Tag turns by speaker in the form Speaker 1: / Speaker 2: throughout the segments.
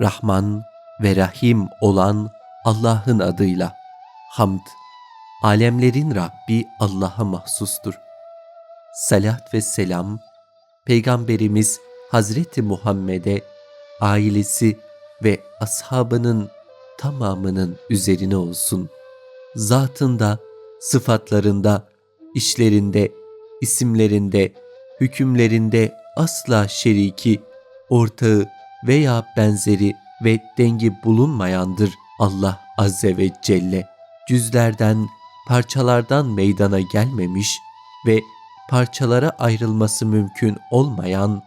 Speaker 1: Rahman ve Rahim olan Allah'ın adıyla. Hamd, alemlerin Rabbi Allah'a mahsustur. Salat ve selam, Peygamberimiz Hazreti Muhammed'e, ailesi ve ashabının tamamının üzerine olsun. Zatında, sıfatlarında, işlerinde, isimlerinde, hükümlerinde asla şeriki, ortağı veya benzeri ve dengi bulunmayandır Allah Azze ve Celle. Cüzlerden, parçalardan meydana gelmemiş ve parçalara ayrılması mümkün olmayan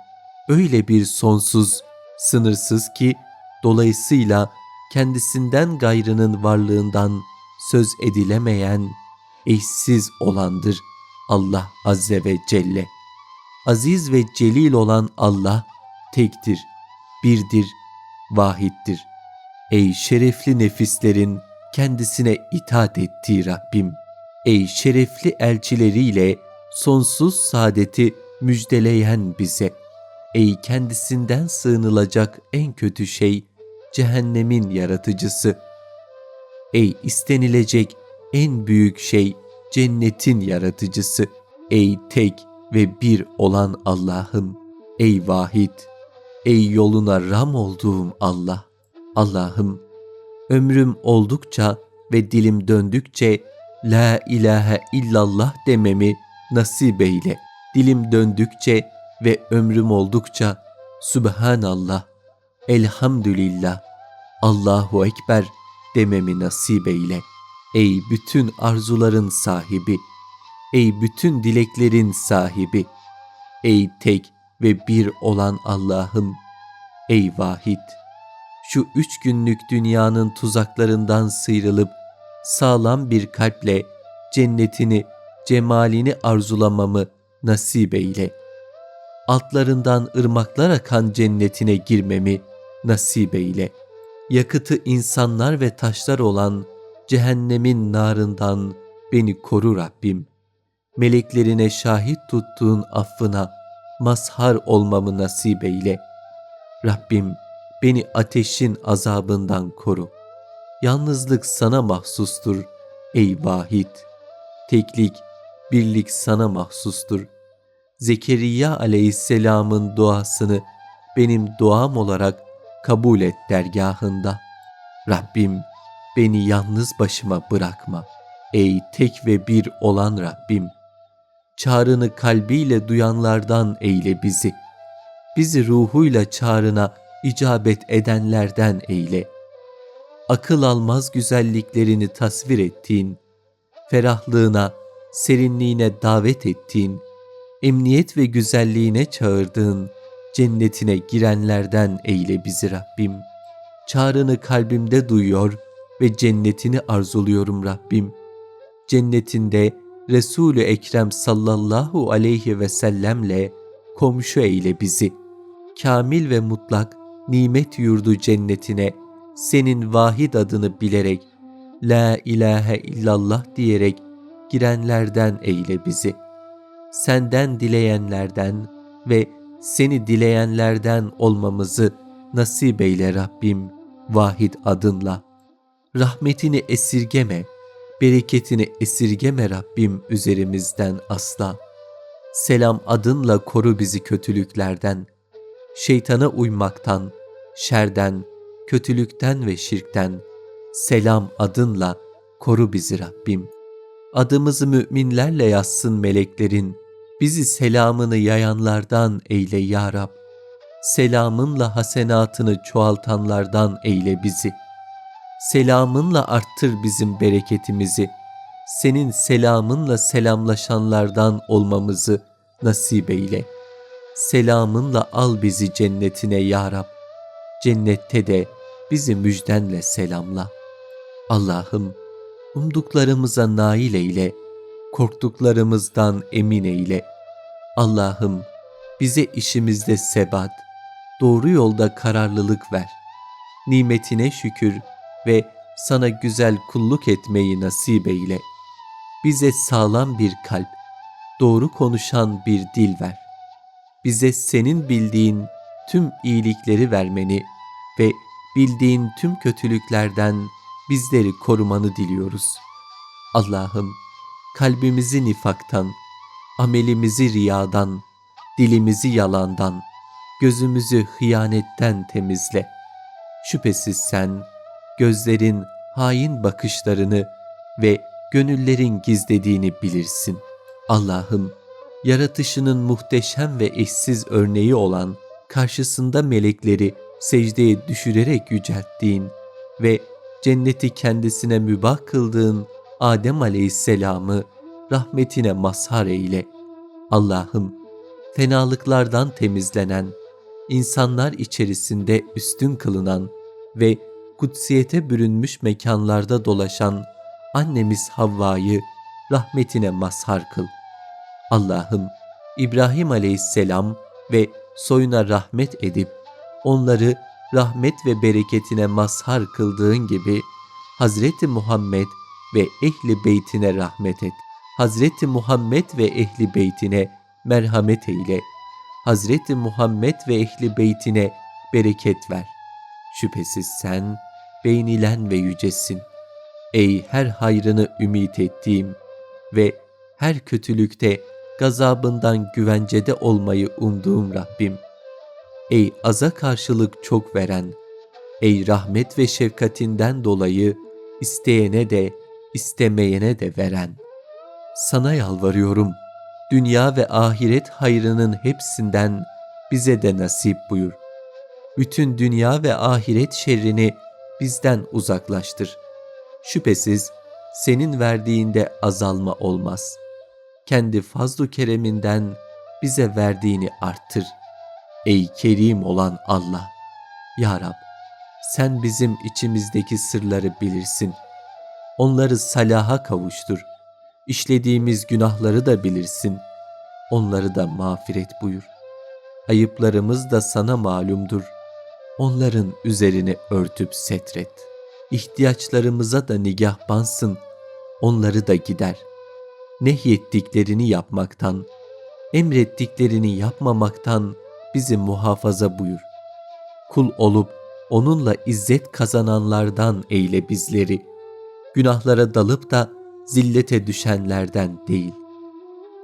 Speaker 1: öyle bir sonsuz, sınırsız ki dolayısıyla kendisinden gayrının varlığından söz edilemeyen, eşsiz olandır Allah Azze ve Celle. Aziz ve celil olan Allah tektir, birdir, vahittir. Ey şerefli nefislerin kendisine itaat ettiği Rabbim! Ey şerefli elçileriyle sonsuz saadeti müjdeleyen bize! Ey kendisinden sığınılacak en kötü şey, cehennemin yaratıcısı! Ey istenilecek en büyük şey, cennetin yaratıcısı! Ey tek ve bir olan Allah'ım! Ey vahid! Ey yoluna ram olduğum Allah! Allah'ım, ömrüm oldukça ve dilim döndükçe La ilahe illallah dememi nasip eyle. Dilim döndükçe ve ömrüm oldukça Subhanallah, Elhamdülillah, Allahu Ekber dememi nasip eyle. Ey bütün arzuların sahibi, ey bütün dileklerin sahibi, ey tek ve bir olan Allah'ım, ey vahid, şu üç günlük dünyanın tuzaklarından sıyrılıp sağlam bir kalple cennetini, cemalini arzulamamı nasip eyle. Altlarından ırmaklar akan cennetine girmemi nasip eyle. Yakıtı insanlar ve taşlar olan cehennemin narından beni koru Rabbim. Meleklerine şahit tuttuğun affına mazhar olmamı nasip eyle. Rabbim beni ateşin azabından koru. Yalnızlık sana mahsustur ey vahid. Teklik, birlik sana mahsustur. Zekeriya aleyhisselamın duasını benim duam olarak kabul et dergahında. Rabbim beni yalnız başıma bırakma. Ey tek ve bir olan Rabbim. Çağrını kalbiyle duyanlardan eyle bizi. Bizi ruhuyla çağrına icabet edenlerden eyle. Akıl almaz güzelliklerini tasvir ettiğin, ferahlığına, serinliğine davet ettiğin, emniyet ve güzelliğine çağırdığın, cennetine girenlerden eyle bizi Rabbim. Çağrını kalbimde duyuyor ve cennetini arzuluyorum Rabbim. Cennetinde Resul-ü Ekrem sallallahu aleyhi ve sellemle komşu eyle bizi. Kamil ve mutlak nimet yurdu cennetine senin vahid adını bilerek La ilahe illallah diyerek girenlerden eyle bizi. Senden dileyenlerden ve seni dileyenlerden olmamızı nasip eyle Rabbim vahid adınla. Rahmetini esirgeme, bereketini esirgeme Rabbim üzerimizden asla. Selam adınla koru bizi kötülüklerden, şeytana uymaktan, şerden, kötülükten ve şirkten, selam adınla koru bizi Rabbim. Adımızı müminlerle yazsın meleklerin, bizi selamını yayanlardan eyle ya Rab. Selamınla hasenatını çoğaltanlardan eyle bizi. Selamınla arttır bizim bereketimizi. Senin selamınla selamlaşanlardan olmamızı nasip eyle. Selamınla al bizi cennetine ya Rab. Cennette de bizi müjdenle selamla. Allah'ım umduklarımıza nail eyle, korktuklarımızdan emin eyle. Allah'ım bize işimizde sebat, doğru yolda kararlılık ver. Nimetine şükür ve sana güzel kulluk etmeyi nasip eyle. Bize sağlam bir kalp, doğru konuşan bir dil ver. Bize senin bildiğin tüm iyilikleri vermeni ve bildiğin tüm kötülüklerden bizleri korumanı diliyoruz. Allah'ım kalbimizi nifaktan, amelimizi riyadan, dilimizi yalandan, gözümüzü hıyanetten temizle. Şüphesiz sen gözlerin hain bakışlarını ve gönüllerin gizlediğini bilirsin. Allah'ım yaratışının muhteşem ve eşsiz örneği olan karşısında melekleri secdeye düşürerek yücelttiğin ve cenneti kendisine mübah kıldığın Adem aleyhisselamı rahmetine mazhar eyle. Allah'ım fenalıklardan temizlenen, insanlar içerisinde üstün kılınan ve kutsiyete bürünmüş mekanlarda dolaşan annemiz Havva'yı rahmetine mazhar kıl. Allah'ım İbrahim aleyhisselam ve soyuna rahmet edip onları rahmet ve bereketine mazhar kıldığın gibi Hazreti Muhammed ve ehli beytine rahmet et. Hazreti Muhammed ve ehli beytine merhamet eyle. Hazreti Muhammed ve ehli beytine bereket ver. Şüphesiz sen beğenilen ve yücesin. Ey her hayrını ümit ettiğim ve her kötülükte gazabından güvencede olmayı umduğum Rabbim. Ey aza karşılık çok veren, ey rahmet ve şefkatinden dolayı isteyene de istemeyene de veren. Sana yalvarıyorum, dünya ve ahiret hayrının hepsinden bize de nasip buyur. Bütün dünya ve ahiret şerrini bizden uzaklaştır. Şüphesiz senin verdiğinde azalma olmaz. Kendi fazlu kereminden bize verdiğini arttır. Ey kerim olan Allah! Ya Rab, sen bizim içimizdeki sırları bilirsin. Onları salaha kavuştur. İşlediğimiz günahları da bilirsin. Onları da mağfiret buyur. Ayıplarımız da sana malumdur. Onların üzerini örtüp setret. İhtiyaçlarımıza da nigahbansın. Onları da gider. Nehyettiklerini yapmaktan, emrettiklerini yapmamaktan bizi muhafaza buyur. Kul olup onunla izzet kazananlardan eyle bizleri. Günahlara dalıp da zillete düşenlerden değil.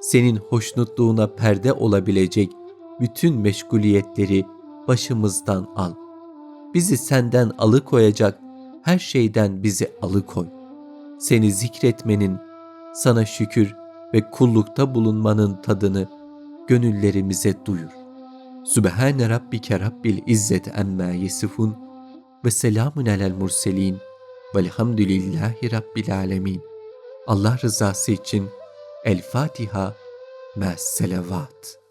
Speaker 1: Senin hoşnutluğuna perde olabilecek bütün meşguliyetleri başımızdan al. Bizi senden alıkoyacak her şeyden bizi alıkoy. Seni zikretmenin, sana şükür ve kullukta bulunmanın tadını gönüllerimize duyur. Sübhane Rabbike Rabbil İzzet Emmâ Yesifun ve selamun alel murselin velhamdülillahi Rabbil Alemin. Allah rızası için El Fatiha, Mes Selavat.